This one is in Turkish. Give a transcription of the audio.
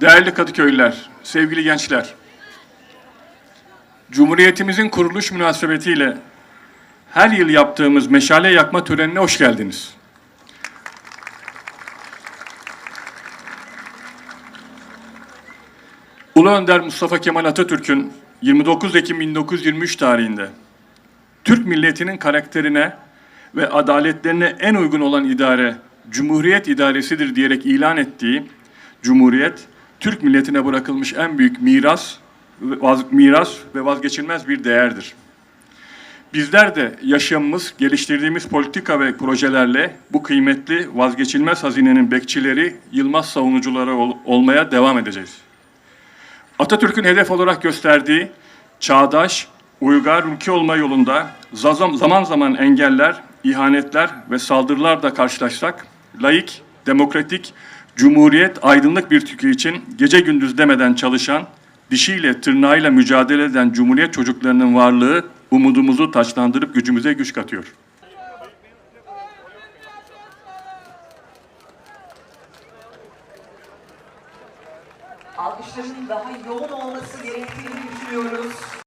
Değerli Kadıköylüler, sevgili gençler, Cumhuriyetimizin kuruluş münasebetiyle her yıl yaptığımız meşale yakma törenine hoş geldiniz. Ulu Önder Mustafa Kemal Atatürk'ün 29 Ekim 1923 tarihinde Türk milletinin karakterine ve adaletlerine en uygun olan idare Cumhuriyet idaresidir diyerek ilan ettiği Cumhuriyet, Türk milletine bırakılmış en büyük miras, vaz, miras ve vazgeçilmez bir değerdir. Bizler de yaşamımız, geliştirdiğimiz politika ve projelerle bu kıymetli, vazgeçilmez hazinenin bekçileri, yılmaz savunucuları ol- olmaya devam edeceğiz. Atatürk'ün hedef olarak gösterdiği çağdaş, uygar ülke olma yolunda zaman zaman engeller, ihanetler ve saldırılarla karşılaşsak, laik, demokratik, cumhuriyet, aydınlık bir Türkiye için gece gündüz demeden çalışan, dişiyle tırnağıyla mücadele eden cumhuriyet çocuklarının varlığı umudumuzu taçlandırıp gücümüze güç katıyor. Alkışların daha yoğun olması gerektiğini düşünüyoruz.